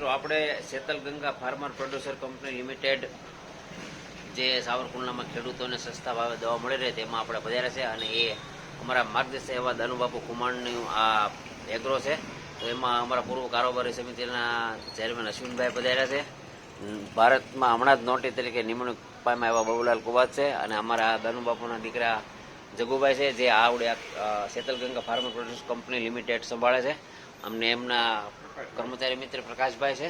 મિત્રો, આપણે Shetal Ganga farmer producer company limited જે સાવરકુંડલામાં ખેડૂતોને સસ્તા ભાવે દવા મળી રહે તેમાં આપણે વધારે છે અને એ અમારા માર્ગદર્શક એવા દાનુબાપુ કુમારનું આ એગ્રો છે. તો એમાં અમારા પૂર્વ કારોબારી સમિતિના ચેરમેન અશ્વિનભાઈ પધાર્યા છે. ભારતમાં હમણાં જ નોટી તરીકે નિમણૂક પામ્યા એવા બાબુલાલ કુવાત છે અને અમારા દાનુબાપુના દીકરા જગુભાઈ છે, જે આવડે આ Shetal Ganga farmer produce company limited સંભાળે છે. અમને એમના કર્મચારી મિત્ર પ્રકાશભાઈ છે.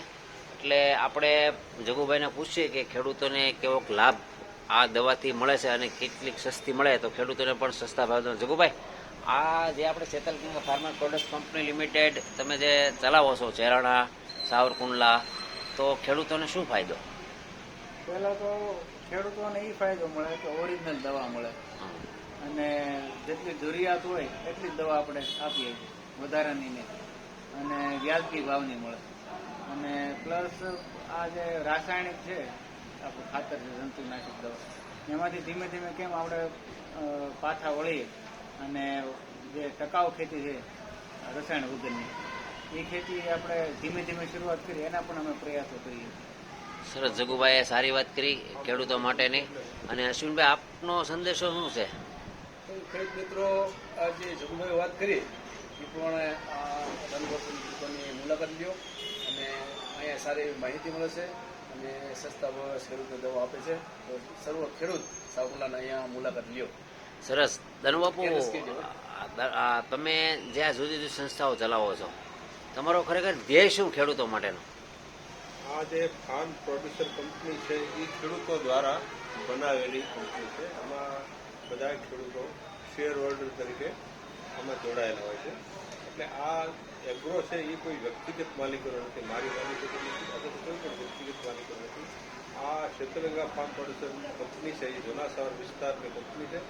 એટલે આપણે જગુભાઈને પૂછીએ કે ખેડૂતોને કેવોક લાભ આ દવાથી મળે છે અને કેટલીક સસ્તી મળે તો ખેડૂતોને પણ સસ્તા ભાવ જગુભાઈ આ જે આપણે Shetal pharma product company limited તમે જે ચલાવો છો ચેરાણા સાવરકુંડલા તો ખેડૂતોને શું ફાયદો? પહેલાં તો ખેડૂતોને એ ફાયદો મળે કે ઓરિજિનલ દવા મળે. અને જેટલી જરૂરિયાત હોય એટલી જ દવા આપણે આપીએ છીએ વધારાની નહીં. અને વ્યાજબી ભાવની મળે. અને પ્લસ આ જે રાસાયણિક છે આપણું ખાતર છે જંતુનાશક દવા એમાંથી ધીમે ધીમે કેમ આપણે પાછા વળીએ અને જે ટકાઉ ખેતી છે રસાયણ વગરની એ ખેતી આપણે ધીમે ધીમે શરૂઆત કરી એના પણ અમે પ્રયાસો કરીએ. સરસ જગુભાઈએ સારી વાત કરી ખેડૂતો માટેની. અને અશ્વિનભાઈ આપનો સંદેશો શું છે? ખેડૂત મિત્રો આ જે જગુભાઈ વાત કરી આ રનગોપની દુકાનની મુલાકાત લ્યો અને અહીંયા સારી એવી માહિતી મળે છે અને સસ્તા ભાવે ખેડૂતને દવા આપે છે. તો સર્વ ખેડૂત સાવકલાના અહીંયા મુલાકાત લ્યો. સરસ. ધનુબાપુ તમે જે આ જુદી જુદી સંસ્થાઓ ચલાવો છો તમારો ખરેખર ધ્યેય શું ખેડૂતો માટેનો? આ જે ફાર્મ પ્રોડ્યુસર કંપની છે એ ખેડૂતો દ્વારા બનાવેલી કંપની છે. આમાં બધા ખેડૂતો શેર હોલ્ડર તરીકે આમાં જોડાયેલા હોય છે. એટલે આ એગ્રો છે, એ કોઈ વ્યક્તિગત માલિકોનો નથી. મારી માલિકો નથી, અથવા કોઈ પણ વ્યક્તિગત માલિકો નથી. આ શેતરંગા ફાર્મ પ્રોડ્યુસર કંપની છે, એ જુનાસવાર વિસ્તારની કંપની છે.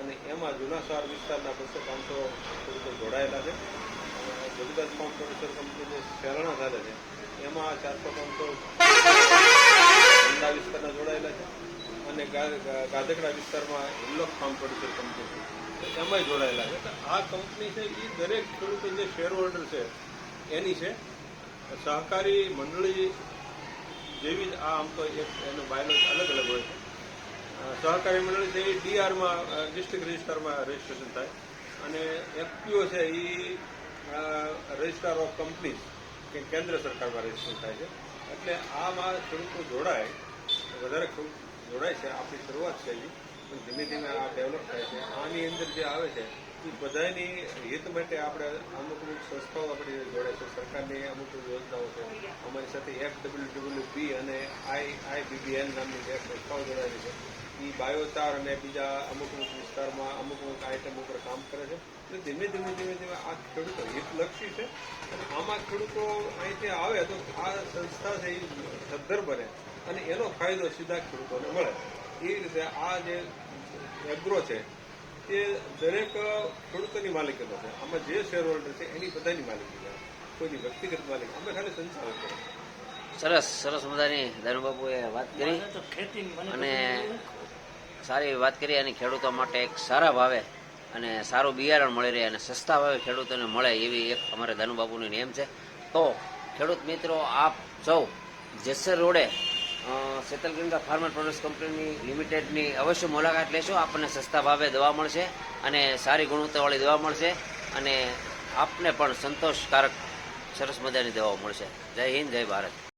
અને એમાં જુનાસવાર વિસ્તારના બસો પાંચસો ખેડૂતો જોડાયેલા છે. જગદાસ ફાર્મ પ્રોડ્યુસર કંપની જે શહેરણા ચાલે છે, એમાં ચારસો પાંચસો ઠંડા વિસ્તારના જોડાયેલા છે. અને ગાધકડા વિસ્તારમાં હિલ્લોક ફાર્મ પ્રોડ્યુસર કંપની એમાંય જોડાયેલા છે. આ કંપની છે એ દરેક ખેડૂતો જે શેર હોલ્ડર છે, એની છે. સહકારી મંડળી જેવી જ આ આમ તો એક એનો બાયલો અલગ અલગ હોય છે. સહકારી મંડળી છે એ ડીઆરમાં ડિસ્ટ્રિક્ટ રજિસ્ટરમાં રજિસ્ટ્રેશન થાય. અને એફપીઓ છે એ રજિસ્ટર ઓફ કંપનીઝ કે કેન્દ્ર સરકારમાં રજિસ્ટ્રેશન થાય છે. એટલે આમાં ખેડૂતો જોડાય, વધારે ખેડૂત જોડાય છે, આપણી શરૂઆત છે હજી પણ ધીમે ધીમે આ ડેવલપ થાય છે. આની અંદર જે આવે છે, એ બધાની હિત માટે આપણે અમુક અમુક સંસ્થાઓ આપણી જોડે છે. સરકારની અમુક યોજનાઓ છે. અમારી સાથે એફ ડબલ્યુ ડબલ્યુ બી અને આઈ આઈબીબીએન નામની જે સંસ્થાઓ જોડાયેલી છે. એ બાયોચાર અને બીજા અમુક અમુક વિસ્તારમાં અમુક અમુક આઇટમ ઉપર કામ કરે છે. એટલે ધીમે ધીમે ધીમે ધીમે આ ખેડૂતો હિતલક્ષી છે. અને આમાં ખેડૂતો અહીંથી આવે તો આ સંસ્થા છે એ સદ્ધર બને. અને એનો ફાયદો સીધા ખેડૂતોને મળે. એ રીતે આ જે એગ્રો છે એ દરેક ખેડૂતોની માલિકીનો છે. આમાં જે શેર હોલ્ડર છે એની બધાની માલિકી છે. કોઈની વ્યક્તિગત માલિકી અમે ખાલી સંચાલક છે. સરસ સરસ મજાની ધનુબાપુએ વાત કરી. અને સારી વાત કરી અને ખેડૂતો માટે એક સારા ભાવે અને સારું બિયારણ મળી રહે અને સસ્તા ભાવે ખેડૂતોને મળે એવી એક અમારે ધનુબાપુની નિયમ છે. તો ખેડૂત મિત્રો આપ સૌ જેસર રોડે શેતલગંગા ફાર્મર પ્રોડક્ટ કંપનીની લિમિટેડની અવશ્ય મુલાકાત લેશો. આપણને સસ્તા ભાવે દવા મળશે અને સારી ગુણવત્તાવાળી દવા મળશે અને આપને પણ સંતોષકારક સરસ મજાની દવાઓ મળશે. જય હિન્દ, જય ભારત.